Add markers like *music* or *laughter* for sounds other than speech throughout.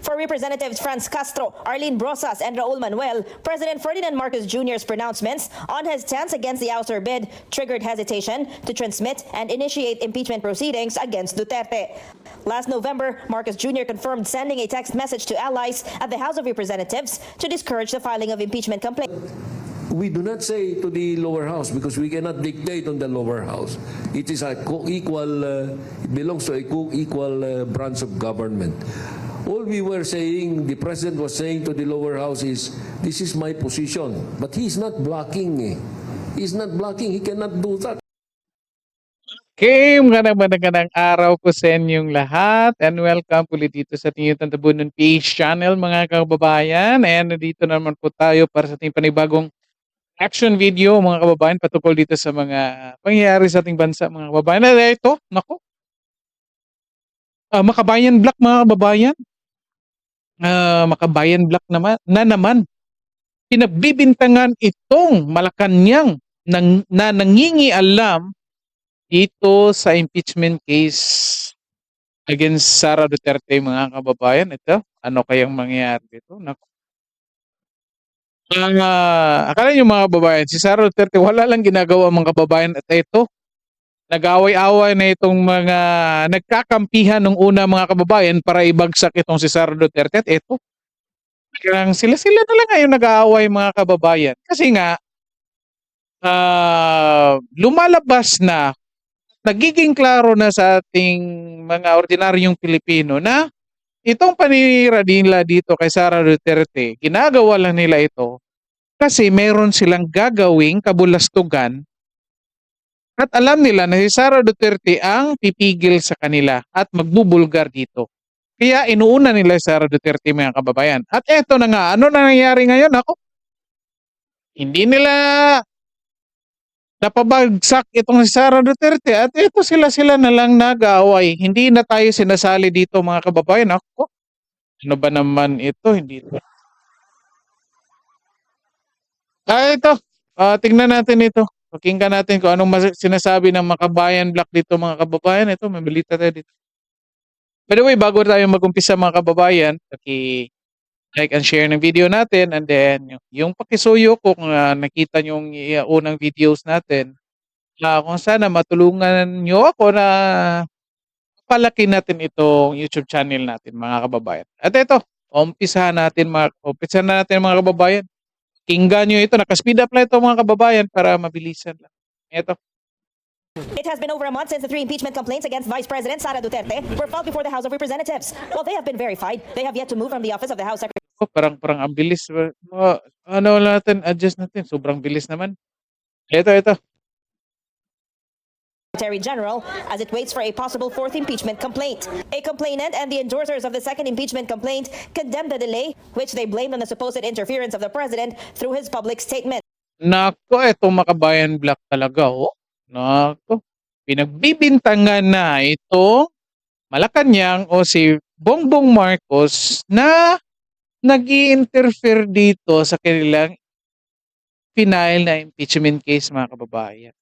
For Representatives Franz Castro, Arlene Brosas, and Raul Manuel, President Ferdinand Marcos Jr.'s pronouncements on his stance against the ouster bid triggered hesitation to transmit and initiate impeachment proceedings against Duterte. Last November, Marcos Jr. confirmed sending a text message to allies at the House of Representatives to discourage the filing of impeachment complaints. We do not say to the lower house because we cannot dictate on the lower house. It is a co-equal, uh, it belongs to a co-equal uh, branch of government. All we were saying, the president was saying to the lower house is, this is my position. But he's not blocking. Eh. He's not blocking. He cannot do that. Okay, magandang araw po sa inyong lahat and welcome ulit dito sa ating YouTube Tabunan PH channel mga kababayan. And nandito naman po tayo para sa ating panibagong action video mga kababayan patungkol dito sa mga pangyayari sa ating bansa mga kababayan. At ito, nako. Ah, Makabayan Black mga kababayan. Ah, Makabayan Black naman na naman. Pinagbibintangan itong Malacanang nang, na nangingialam dito sa impeachment case against Sara Duterte mga kababayan. Ito, ano kayang mangyayari dito? Naku. Ang ah, akala niyo mga kababayan, si Sara Duterte wala lang ginagawa mga kababayan at ito, nag-away-away na itong mga nagkakampihan ng una mga kababayan para ibagsak itong si Sara Duterte at ito. Kaya sila-sila na lang ngayon nag-aaway mga kababayan. Kasi nga, ah, lumalabas na nagiging klaro na sa ating mga ordinaryong Pilipino na itong paninira nila dito kay Sara Duterte, ginagawa lang nila ito kasi meron silang gagawing kabulastugan at alam nila na si Sara Duterte ang pipigil sa kanila at magbubulgar dito. Kaya inuuna nila si Sara Duterte mga kababayan. At eto na nga, ano na nangyari ngayon? Ako, hindi nila napabagsak itong si Sara Duterte at ito sila-sila na lang nag-aaway. Hindi na tayo sinasali dito mga kababayan. Ako, ano ba naman ito? Hindi ito. Ah, ito. Ah, tingnan natin ito. Pakinggan natin kung anong sinasabi ng makabayan black dito mga kababayan. Ito, may balita tayo dito. By the way, bago tayo mag-umpisa mga kababayan, paki like and share ng video natin and then yung, yung pakisuyo kung ah, nakita nyo yung uh, unang videos natin na kung sana matulungan nyo ako na palaki natin itong YouTube channel natin mga kababayan. At ito, umpisahan natin mga umpisahan na natin mga kababayan. Kinggan nyo ito, naka-speed up na ito mga kababayan para mabilisan lang. Ito. It has been over a month since the three impeachment complaints against Vice President Sara Duterte were filed before the House of Representatives. While they have been verified, they have yet to move from the office of the House Secretary. Oh, parang parang ang bilis. Uh, ano natin, adjust natin. Sobrang bilis naman. Ito, ito. Secretary General as it waits for a possible fourth impeachment complaint. A complainant and the endorsers of the second impeachment complaint condemned the delay, which they blamed on the supposed interference of the president through his public statement. Nako, itong makabayan black talaga, oh. Nako. Pinagbibintangan na itong Malacanang o si Bongbong Marcos na nag interfere dito sa kanilang final na impeachment case mga kababayan.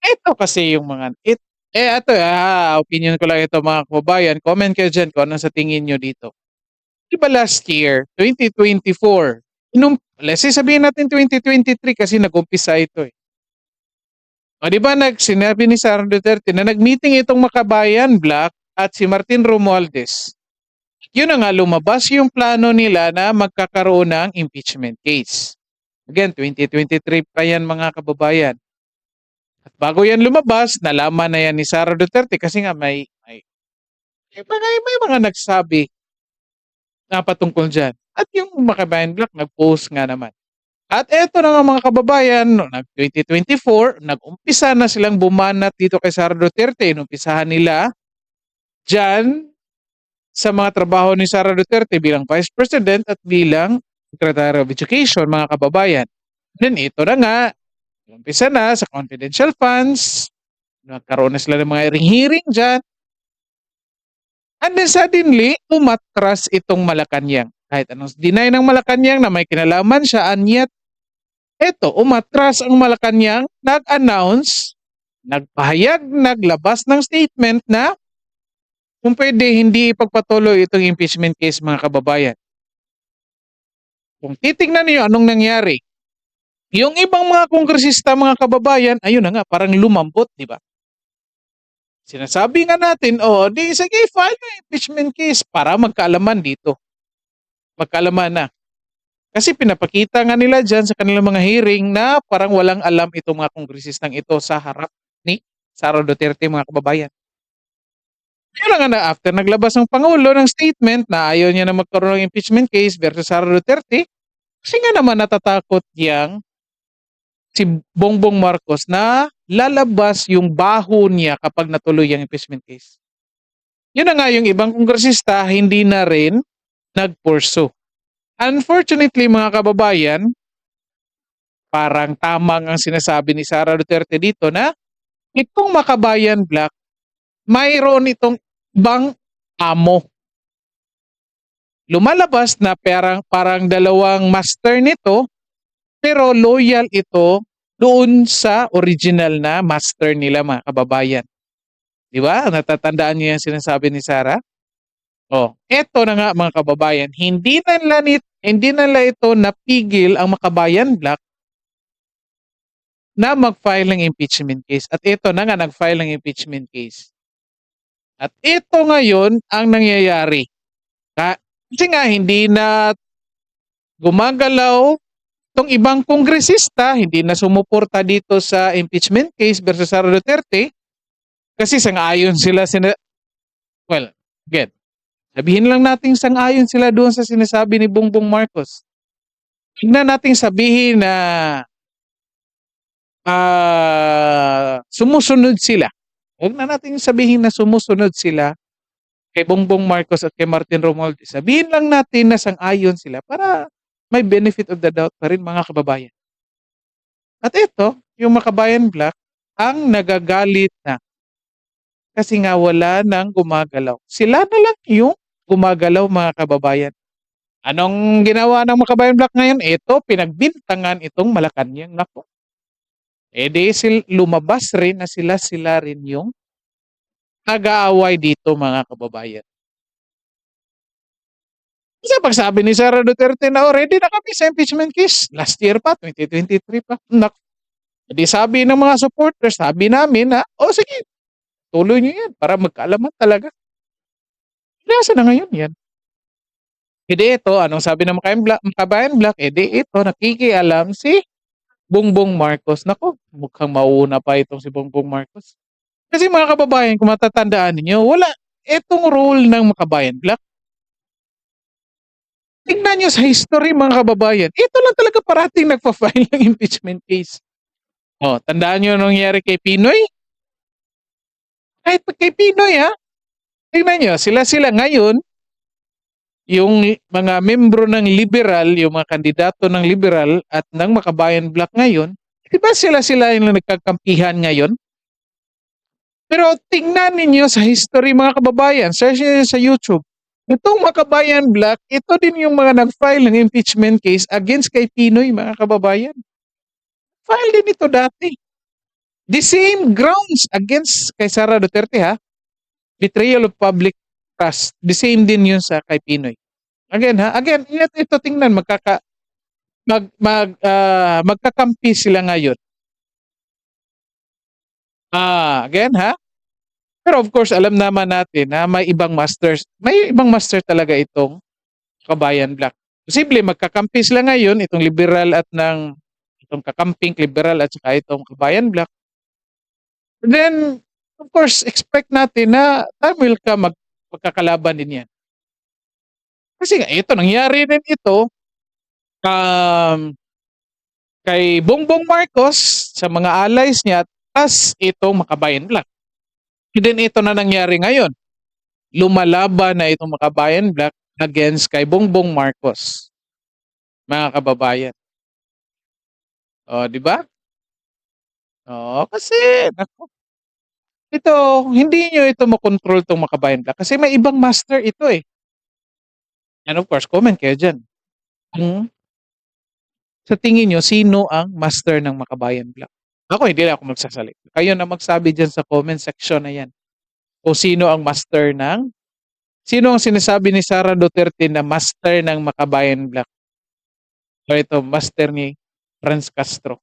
Ito kasi yung mga it eh ito ah, opinion ko lang ito mga kababayan. Comment kayo dyan kung ano sa tingin nyo dito. Di ba last year, 2024, inum let's say sabihin natin 2023 kasi nag-umpisa ito eh. O di ba nag sinabi ni Sara Duterte na nag-meeting itong Makabayan Black at si Martin Romualdez. Yun na nga lumabas yung plano nila na magkakaroon ng impeachment case. Again, 2023 pa yan mga kababayan. At bago yan lumabas, nalaman na yan ni Sara Duterte kasi nga may may, may, mga, may mga nagsabi na patungkol dyan. At yung Makabayan Black nag-post nga naman. At eto na nga mga kababayan, no, nag-2024, nag-umpisa na silang bumanat dito kay Sara Duterte. Inumpisahan nila dyan sa mga trabaho ni Sara Duterte bilang Vice President at bilang Secretary of Education, mga kababayan. Then ito na nga, umpisa na sa confidential funds, nagkaroon na sila ng mga hearing dyan. And then suddenly, umatras itong Malacanang. Kahit anong deny ng Malacanang na may kinalaman siya, and yet, eto, umatras ang Malacanang, nag-announce, nagpahayag, naglabas ng statement na kung pwede hindi ipagpatuloy itong impeachment case mga kababayan. Kung titingnan niyo anong nangyari, yung ibang mga kongresista mga kababayan, ayun na nga, parang lumambot, di ba? Sinasabi nga natin, oh, di sige, file na impeachment case para magkaalaman dito. Magkaalaman na. Kasi pinapakita nga nila dyan sa kanilang mga hearing na parang walang alam itong mga kongresistang ito sa harap ni Sara Duterte mga kababayan. Kaya nga na after naglabas ng Pangulo ng statement na ayaw niya na magkaroon ng impeachment case versus Sara Duterte, kasi nga naman natatakot yang si Bongbong Marcos na lalabas yung baho niya kapag natuloy yung impeachment case. Yun na nga yung ibang kongresista hindi na rin nag-pursue. Unfortunately mga kababayan, parang tamang ang sinasabi ni Sara Duterte dito na itong Makabayan Black, mayroon itong ibang amo. Lumalabas na parang, parang dalawang master nito, pero loyal ito doon sa original na master nila mga kababayan. Di ba? Natatandaan niyo yung sinasabi ni Sara? Oh, eto na nga mga kababayan, hindi na nila, hindi nila ito napigil ang Makabayan Black na mag-file ng impeachment case. At ito na nga nag-file ng impeachment case. At ito ngayon ang nangyayari. Ka- Kasi nga hindi na gumagalaw itong ibang kongresista, hindi na sumuporta dito sa impeachment case versus Sara Duterte kasi sang-ayon sila sina well, get. Sabihin lang nating sang-ayon sila doon sa sinasabi ni Bongbong Marcos. Tingnan nating sabihin na ah sumusunod sila. Huwag na nating sabihin na sumusunod sila kay Bongbong Marcos at kay Martin Romualdez. Sabihin lang natin na sang-ayon sila para may benefit of the doubt pa rin mga kababayan. At ito, yung Makabayan Black, ang nagagalit na kasi nga wala nang gumagalaw. Sila na lang yung gumagalaw mga kababayan. Anong ginawa ng Makabayan Black ngayon? Ito, pinagbintangan itong Malacanang. Nako. E di sil, lumabas rin na sila-sila rin yung nag-aaway dito mga kababayan. Kasi pagsabi ni Sara Duterte na already na kami sa impeachment case. Last year pa, 2023 pa. Nak. Di sabi ng mga supporters, sabi namin na, oh sige, tuloy niyo yan para magkaalaman talaga. Nasa na ngayon yan. Hindi ito, anong sabi ng Makabayan Black, Makabayan Black, edi ito, nakikialam si Bongbong Marcos. Nako, mukhang mauna pa itong si Bongbong Marcos. Kasi mga kababayan, kung matatandaan ninyo, wala itong role ng Makabayan Black. Tingnan nyo sa history mga kababayan, ito lang talaga parating nagpa-file ng *laughs* impeachment case. Oh, tandaan nyo nangyari kay Pinoy? Kahit kay Pinoy ha, tingnan nyo, sila-sila ngayon, yung mga membro ng liberal, yung mga kandidato ng liberal at ng Makabayan Black ngayon, di ba sila-sila yung nagkakampihan ngayon? Pero tingnan ninyo sa history mga kababayan, search nyo sa YouTube, itong Makabayan Black, ito din yung mga nag-file ng impeachment case against kay Pinoy mga kababayan. File din ito dati. The same grounds against kay Sara Duterte ha. Betrayal of public trust. The same din yun sa kay Pinoy. Again ha, again, ito, ito tingnan magkaka mag mag ah, magkakampi sila ngayon. Ah, again ha. Pero of course, alam naman natin na may ibang masters, may ibang master talaga itong Kabayan Black. Posible magkakampi sila ngayon itong liberal at ng itong kakamping liberal at saka itong Kabayan Black. Then of course, expect natin na time will come mag magkakalaban din yan. Kasi nga, ito, nangyari din ito um, kay Bongbong Marcos sa mga allies niya as itong Makabayan Black. And then ito na nangyari ngayon. Lumalaban na itong Makabayan Black against kay Bongbong Marcos. Mga kababayan. O, di ba? Oo, kasi, naku, ito, hindi nyo ito makontrol itong Makabayan Black kasi may ibang master ito eh. And of course, comment kayo dyan. Kung sa tingin nyo, sino ang master ng Makabayan Black? Ako, hindi na ako magsasalita. Kayo na magsabi dyan sa comment section na yan. o sino ang master ng sino ang sinasabi ni Sara Duterte na master ng Makabayan Black? O ito, master ni Franz Castro.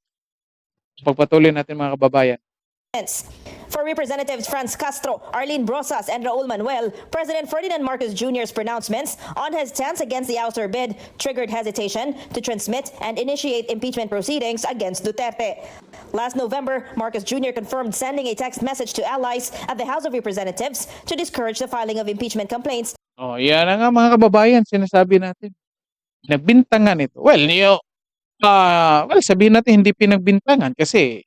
Pagpatuloy natin mga kababayan. For Representatives Franz Castro, Arlene Brosas, and Raul Manuel, President Ferdinand Marcos Jr.'s pronouncements on his stance against the ouster bid triggered hesitation to transmit and initiate impeachment proceedings against Duterte. Last November, Marcos Jr. confirmed sending a text message to allies at the House of Representatives to discourage the filing of impeachment complaints Oh, yan na nga mga kababayan, sinasabi natin. Nagbintangan ito. Well, niyo, ah, well, sabihin natin hindi pinagbintangan kasi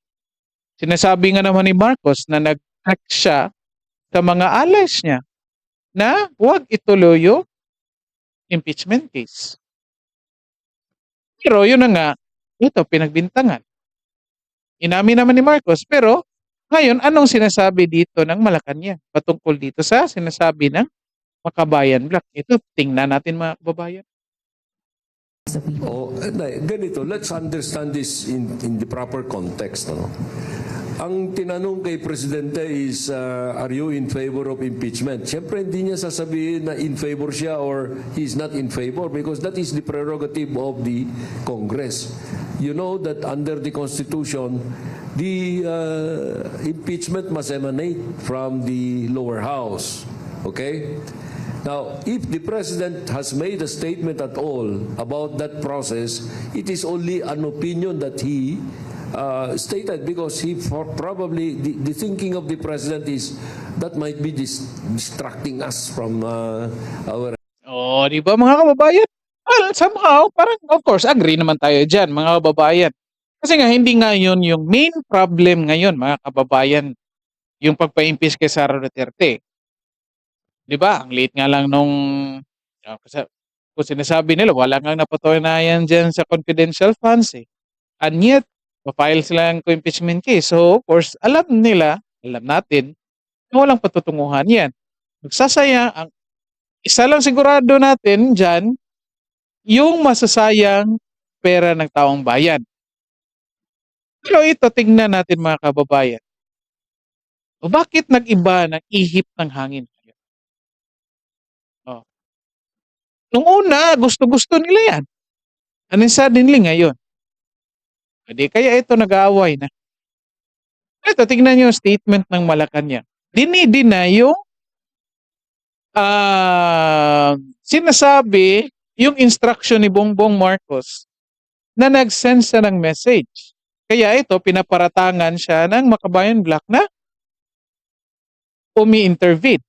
sinasabi nga naman ni Marcos na nag-hack siya sa mga allies niya na huwag ituloy yung impeachment case. Pero yun na nga, ito pinagbintangan. Inamin naman ni Marcos, pero ngayon, anong sinasabi dito ng Malacanang patungkol dito sa sinasabi ng Makabayan Black? Ito, tingnan natin mga kababayan. Oh, eh, ganito, let's understand this in, in the proper context. Ano? Ang tinanong kay Presidente is, uh, are you in favor of impeachment? Siyempre, hindi niya sasabihin na in favor siya or he's not in favor because that is the prerogative of the Congress. You know that under the Constitution, the uh, impeachment must emanate from the lower house. Okay? Now, if the president has made a statement at all about that process, it is only an opinion that he uh, stated because he for probably the, the thinking of the president is that might be dis- distracting us from uh, our Oh, di ba mga kababayan? Well, somehow, parang of course, agree naman tayo dyan, mga kababayan. Kasi nga, hindi nga yun yung main problem ngayon, mga kababayan, yung pagpa-impeach kay Sara Duterte. Di ba? Ang late nga lang nung, ah, kasi, kung sinasabi nila, wala nga napatunayan dyan sa confidential funds eh. And yet, pa-file sila ng impeachment case. So, of course, alam nila, alam natin, na walang patutunguhan yan. Magsasaya, ang isa lang sigurado natin dyan, yung masasayang pera ng taong bayan. Pero ito, tingnan natin mga kababayan. O bakit nag-iba ng ihip ng hangin? Oh. Nung una, gusto-gusto nila yan. And then suddenly ngayon. Hindi, kaya ito nag-aaway na. Ito, tingnan nyo yung statement ng Malacanang. Dinidina yung ah sinasabi yung instruction ni Bongbong Marcos na nag-send siya ng message. Kaya ito, pinaparatangan siya ng Makabayan Black na umi-intervene.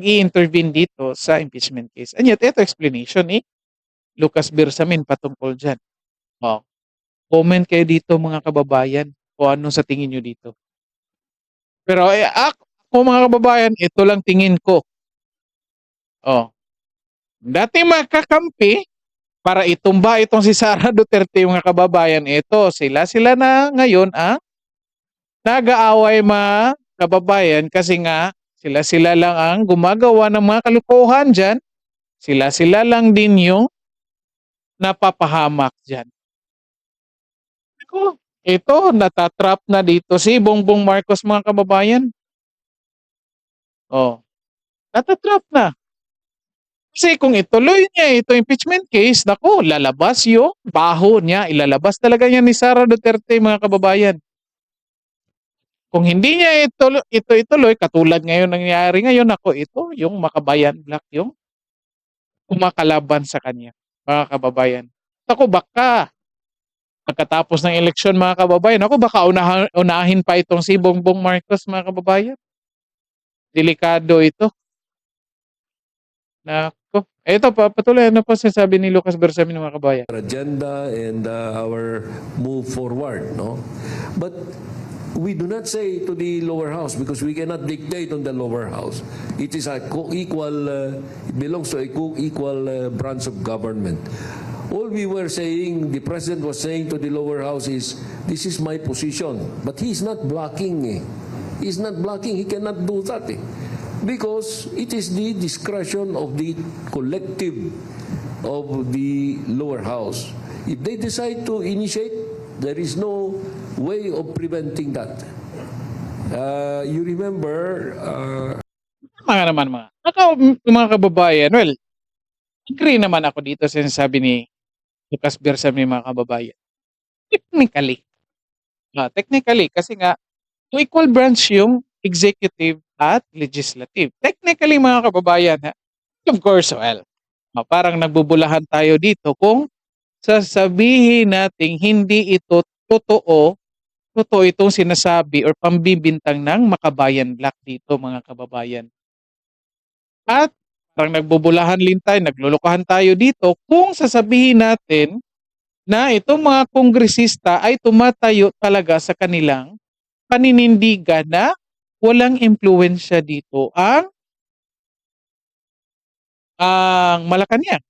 I-intervene dito sa impeachment case. And yet, ito explanation ni Lucas Bersamin patungkol dyan. Oh. Comment kayo dito mga kababayan o ano sa tingin nyo dito. Pero eh, ako, mga kababayan, ito lang tingin ko. Oh. Dati makakampi para itumba itong si Sara *laughs* Duterte mga kababayan. Ito, sila sila na ngayon ang nag-aaway mga kababayan kasi nga sila sila lang ang gumagawa ng mga kalukuhan dyan. Sila sila lang din yung napapahamak dyan. Ako, ito, natatrap na dito si Bongbong Marcos mga kababayan. Oh, natatrap na. Kasi kung ituloy niya ito impeachment case, nako, lalabas yung baho niya. Ilalabas talaga niya ni Sara Duterte, mga kababayan. Kung hindi niya ito, ito ituloy, katulad ngayon nangyayari ngayon, ako ito, yung makabayan black, yung kumakalaban sa kanya, mga kababayan. Ako baka, pagkatapos ng eleksyon, mga kababayan, ako baka unahan, unahin pa itong si Bongbong Marcos, mga kababayan. Delikado ito. Nako. Ito pa, patuloy ano po sinasabi ni Lucas Bersamin mga kabayan. agenda and uh, our move forward no but we do not say to the lower house because we cannot dictate on the lower house it is a co-equal uh, it belongs to a co-equal uh, branch of government all we were saying the president was saying to the lower house is this is my position but he's not blocking eh. he's not blocking he cannot do that eh. because it is the discretion of the collective of the lower house. If they decide to initiate, there is no way of preventing that. Uh, you remember, uh, tama naman mga ako, mga kababayan, well, agree naman ako dito sa sinasabi ni Lucas Bersame mga kababayan. Technically. Ah, technically, kasi nga, yung equal branch yung executive at legislative. Technically, mga kababayan, ha, of course, well, ah, parang nagbubulahan tayo dito kung sasabihin nating hindi ito totoo, totoo itong sinasabi or pambibintang ng Makabayan Black dito, mga kababayan. At parang nagbubulahan din tayo, naglulukuhan tayo dito kung sasabihin natin na itong mga kongresista ay tumatayo talaga sa kanilang paninindigan na walang impluensya dito ang ang Malacanang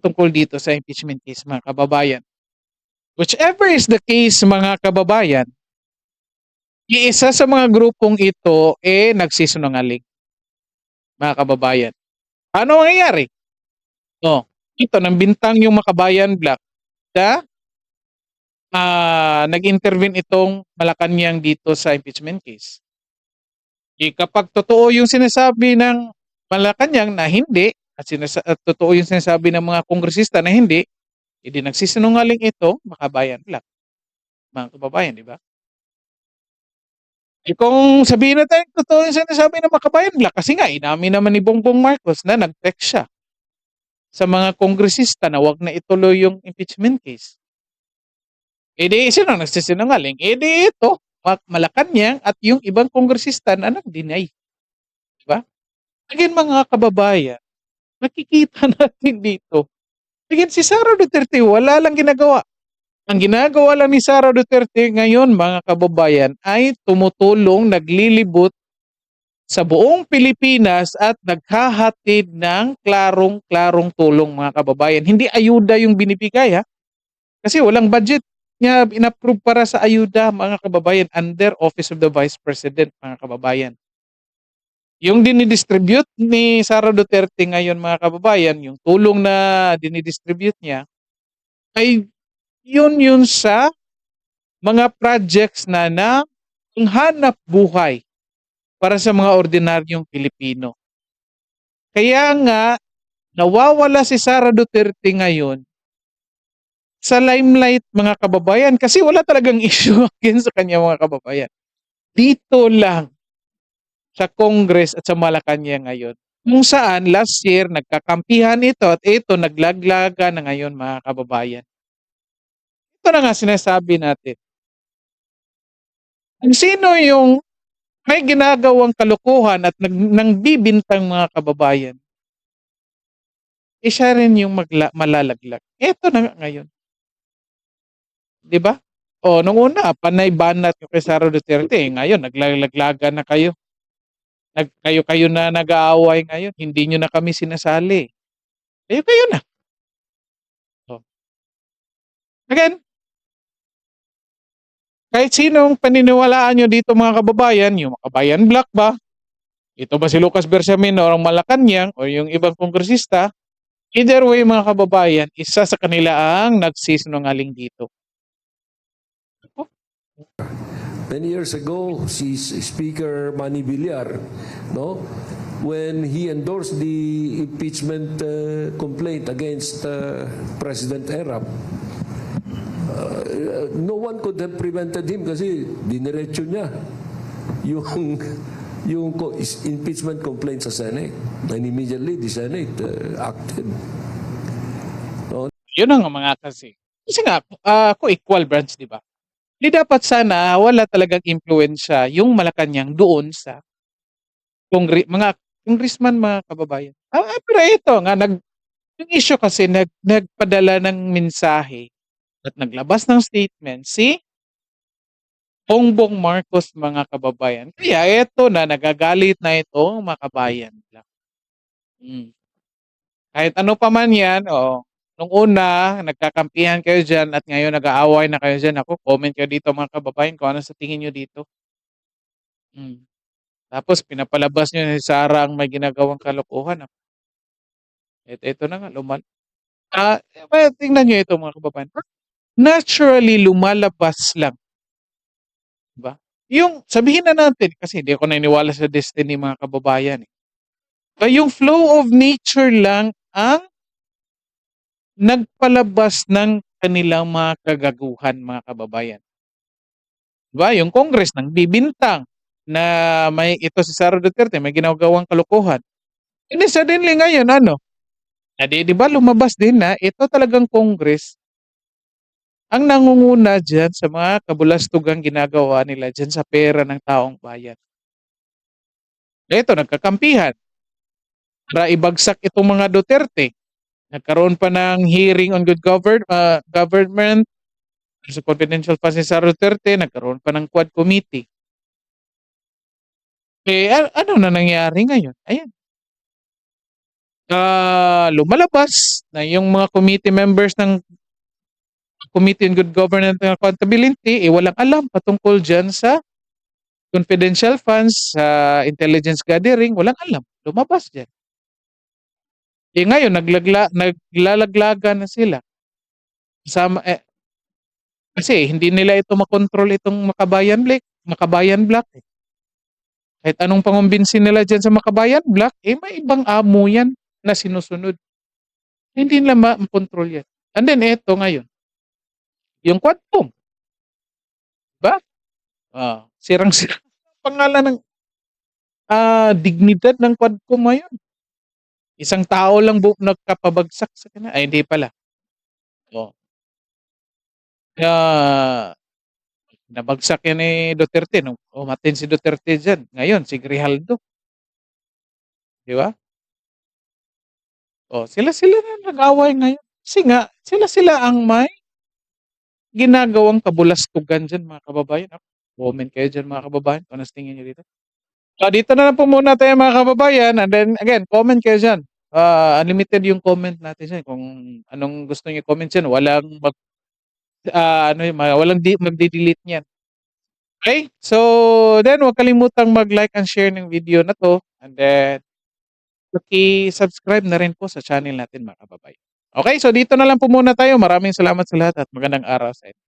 tungkol dito sa impeachment case mga kababayan. Whichever is the case mga kababayan, iisa sa mga grupong ito eh nagsisinungaling mga kababayan. Ano ang nangyayari? Oh, ito nang bintang yung Makabayan Black na ah, nag-intervene itong Malacanang dito sa impeachment case. Eh, kapag totoo yung sinasabi ng Malacanang na hindi, at, sinasa- at totoo yung sinasabi ng mga kongresista na hindi, hindi nagsisinungaling ito, Makabayan Black. Mga kababayan, di ba? Eh kung sabihin natin, totoo yung sinasabi ng Makabayan Black, kasi nga, inamin naman ni Bongbong Marcos na nag-text siya sa mga kongresista na wag na ituloy yung impeachment case. E di, sino nagsisinungaling? E di ito, Ma- Malacanang at yung ibang kongresista na nag-deny. Diba? Again mga kababayan, nakikita *laughs* natin dito. Again, si Sara Duterte, wala lang ginagawa. Ang ginagawa lang ni Sara Duterte ngayon, mga kababayan, ay tumutulong, naglilibot sa buong Pilipinas at naghahatid ng klarong-klarong tulong mga kababayan. Hindi ayuda yung binibigay ha. Kasi walang budget niya inapprove para sa ayuda mga kababayan under Office of the Vice President mga kababayan. Yung dinidistribute ni Sara Duterte ngayon mga kababayan, yung tulong na dinidistribute niya ay yun yun sa mga projects na na ang hanap buhay para sa mga ordinaryong Pilipino. Kaya nga, nawawala si Sara Duterte ngayon sa limelight mga kababayan kasi wala talagang *laughs* issue against sa kanya mga kababayan. Dito lang sa Congress at sa Malacanang ngayon. Kung saan last year nagkakampihan ito at ito naglaglaga na ngayon mga kababayan. Ito na nga sinasabi natin. Kung sino yung may ginagawang kalukuhan at nag, nang bibintang mga kababayan, eh siya rin yung magla, malalaglag. Ito na nga ngayon. Di ba? O, nung una, panay banat yung kay Sara Duterte. Eh, ngayon, naglalaglagan na kayo. Nag, kayo-kayo na nag-aaway ngayon. Hindi nyo na kami sinasali. Kayo-kayo na. O. Again, kahit sinong paniniwalaan nyo dito mga kababayan, yung Makabayan Black ba? Ito ba si Lucas Bersamin o ang Malacanang o yung ibang kongresista? Either way mga kababayan, isa sa kanila ang nagsisinungaling dito. Many years ago, si Speaker Manny Villar, no, when he endorsed the impeachment uh, complaint against uh, President Erap, uh, no one could have prevented him kasi diniretso niya yung *laughs* yung impeachment complaint sa Senate. And immediately the Senate uh, acted. Yun ang mga kasi. Kasi nga, ah, kung equal branch, di ba? Di dapat sana wala talagang impluensya yung Malacanang doon sa kongre mga congressman, mga kababayan. Ah, ah, pero ito nga, nag, yung issue kasi nag, nagpadala ng mensahe at naglabas ng statement si Bongbong Marcos, mga kababayan. Kaya ito na, nagagalit na ito, mga kabayan. Hmm. Kahit ano pa man yan, oh, nung una, nagkakampihan kayo dyan at ngayon nag-aaway na kayo dyan. Ako, comment kayo dito mga kababayan kung ano sa tingin nyo dito. Hmm. Tapos pinapalabas nyo ni Sarah ang may ginagawang kalokohan. Ito, ito na nga, lumal. Ah, eh, tingnan nyo ito mga kababayan. Naturally, lumalabas lang. Diba? yung sabihin na natin, kasi hindi ako naniniwala sa destiny mga kababayan. Eh. But yung flow of nature lang ang nagpalabas ng kanilang mga kagaguhan mga kababayan. Diba? Yung Congress nang bibintang na may ito si Sara Duterte may ginagawang kalokohan. And then suddenly ngayon ano? Eh, di, di ba lumabas din na ito talagang Congress ang nangunguna dyan sa mga kabulastugang ginagawa nila dyan sa pera ng taong bayan. Ito, nagkakampihan. Para ibagsak itong mga Duterte. Nagkaroon pa ng hearing on good govern, uh, government sa confidential funds ni Sara Duterte, nagkaroon pa ng quad committee. Eh, ano na nangyari ngayon? Ayan. Ah, lumalabas na yung mga committee members ng Committee on Good Governance and Accountability, eh walang alam patungkol dyan sa confidential funds, sa intelligence gathering, walang alam. Lumabas dyan. Eh ngayon, naglagla, naglalaglaga na sila. Sama, eh, kasi hindi nila ito makontrol itong Makabayan Black, Makabayan Black. Eh. Kahit anong pangumbinsin nila dyan sa Makabayan Black, eh may ibang amo yan na sinusunod. Hindi nila ma- makontrol yan. And then eto ngayon, yung Quadcom. Ba? Ah, sirang-sira ang *laughs* pangalan ng ah dignidad ng Quadcom ngayon. Isang tao lang bu nagkapabagsak sa kanya. Ay, hindi pala. Oh. Kaya nabagsak yan ni Duterte nung umatin si Duterte dyan. Ngayon, si Grijaldo. Di ba? Oh, sila-sila na nag-away ngayon. Kasi nga, sila-sila ang may ginagawang kabulastugan dyan mga kababayan. Ako, Comment kayo dyan mga kababayan kung ano tingin nyo dito. So, dito na lang po muna tayo mga kababayan. And then, again, comment kayo dyan. Ah, unlimited yung comment natin dyan. Kung anong gusto nyo comment dyan, walang mag, ah, ano yun, walang di, magdi-delete niyan. Okay? So, then, huwag kalimutang mag-like and share ng video na to. And then, paki-subscribe na rin po sa channel natin mga kababayan. Okay, so dito na lang po muna tayo. Maraming salamat sa lahat at magandang araw sa inyo.